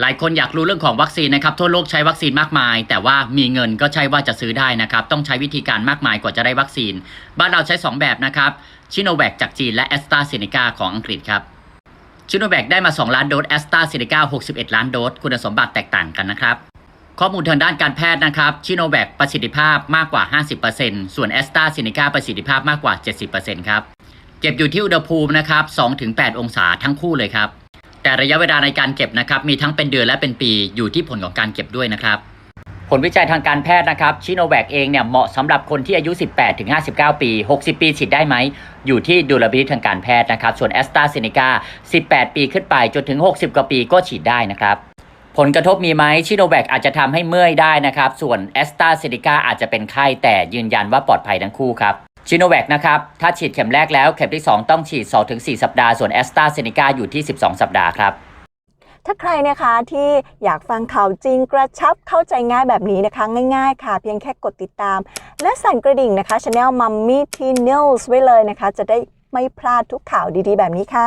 หลายคนอยากรู้เรื่องของวัคซีนนะครับทั่วโลกใช้วัคซีนมากมาย แต่ว่ามีเงินก็ใช่ว่าจะซื้อได้นะครับ ต้องใช้วิธีการมากมายกว่าจะได้วัคซีน บ้านเราใช้ 2 แบบนะครับชิโนแวคจากจีนและแอสตราเซเนกาของอังกฤษครับชิโนแวคได้มา 2 ล้านโดสแอสตราเซเนกา61 ล้านโดสคุณสมบัติแตกต่างกันนะครับข้อมูลทางด้านการแพทย์นะครับชิโนแวคประสิทธิภาพมากกว่า 50%ส่วนแอสตราเซเนกาประสิทธิภาพมากกว่า 70%ครับเก็บอยู่ที่อุณหภูมินะครับ2-8 องศาทั้งคู่เลยครับ แต่ระยะเวลาในการเก็บนะครับมีทั้งเป็นเดือนและเป็นปีอยู่ที่ผลของการเก็บด้วยนะครับผลวิจัยทางการแพทย์นะครับชิโนแวคเองเนี่ยเหมาะสำหรับคนที่อายุ 18 ถึง 59 ปี 60 ปีฉีดได้ไหม อยู่ที่ดูลบิลิทางการแพทย์นะครับ ส่วนแอสตราเซเนกา18 ปีขึ้นไปจนถึง 60 กว่าปีก็ฉีดได้นะครับ ผลกระทบมีไหมชิโนแวคอาจจะทำให้เมื่อยได้นะครับ ส่วนแอสตราเซเนกาอาจจะเป็นไข้แต่ยืนยันว่าปลอดภัยทั้งคู่ครับ ชิโนแวคนะครับ ถ้าฉีดเข็มแรกแล้ว เข็มที่ 2 ต้องฉีด 2-4 สัปดาห์ ส่วนแอสตราเซเนกาอยู่ที่ 12 สัปดาห์ครับถ้าใครนะคะที่อยากฟังข่าวจริงกระชับเข้าใจง่ายแบบนี้นะคะ ง่ายๆค่ะ เพียงแค่กดติดตาม และสั่นกระดิ่งนะคะช anelmummytnews ไว้เลยนะคะ จะได้ไม่พลาดทุกข่าวดีๆ แบบนี้ค่ะ